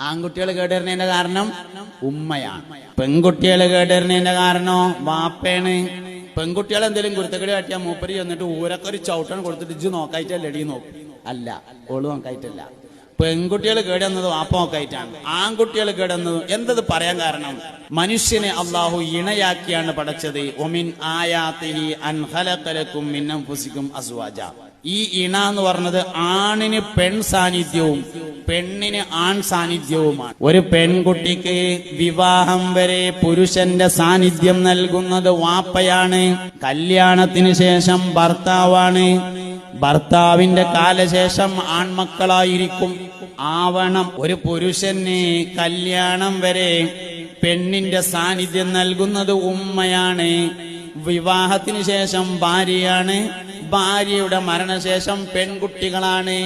ആൺകുട്ടികൾ കേട്ടിരുന്നതിന്റെ കാരണം ഉമ്മയാണ്. പെൺകുട്ടികൾ കേട്ടിരുന്നതിന്റെ കാരണം വാപ്പയാണ്. പെൺകുട്ടികൾ എന്തെങ്കിലും കുരുത്തക്കടി കാട്ടിയാൽ മൂപ്പരി ചെന്നിട്ട് ഊരക്കൊരു ചവിട്ടണം കൊടുത്തിട്ട് ഇജ്ജ് നോക്കായിട്ടല്ലടി നോക്കും. അല്ല ഓൾ നോക്കായിട്ടല്ല. പെൺകുട്ടികൾ കേടുന്നത് വാപ്പ നോക്കായിട്ടാണ്. ആൺകുട്ടികൾ കേടുന്നത് എന്തത് പറയാൻ കാരണം? മനുഷ്യനെ അള്ളാഹു ഇണയാക്കിയാണ് പടച്ചത്. ഒമിൻ ആയാത്തിഹി അൻഹലക്കലക്കും മിന്നം ഫുസിക്കും അസ്വാജ. ഈ ഇണ എന്ന് പറഞ്ഞത് ആണിന് പെൺ സാന്നിധ്യവും പെണ്ണിന് ആൺ സാന്നിധ്യവുമാണ്. ഒരു പെൺകുട്ടിക്ക് വിവാഹം വരെ പുരുഷന്റെ സാന്നിധ്യം നൽകുന്നത് വാപ്പയാണ് കല്യാണത്തിന് ശേഷം ഭർത്താവാണ്. ഭർത്താവിന്റെ കാലശേഷം ആൺമക്കളായിരിക്കും. ആവണം ഒരു പുരുഷന് കല്യാണം വരെ പെണ്ണിന്റെ സാന്നിധ്യം നൽകുന്നത് ഉമ്മയാണ്. വിവാഹത്തിന് ശേഷം ഭാര്യയാണ്. ഭാര്യയുടെ മരണശേഷം പെൺകുട്ടികളാണ്.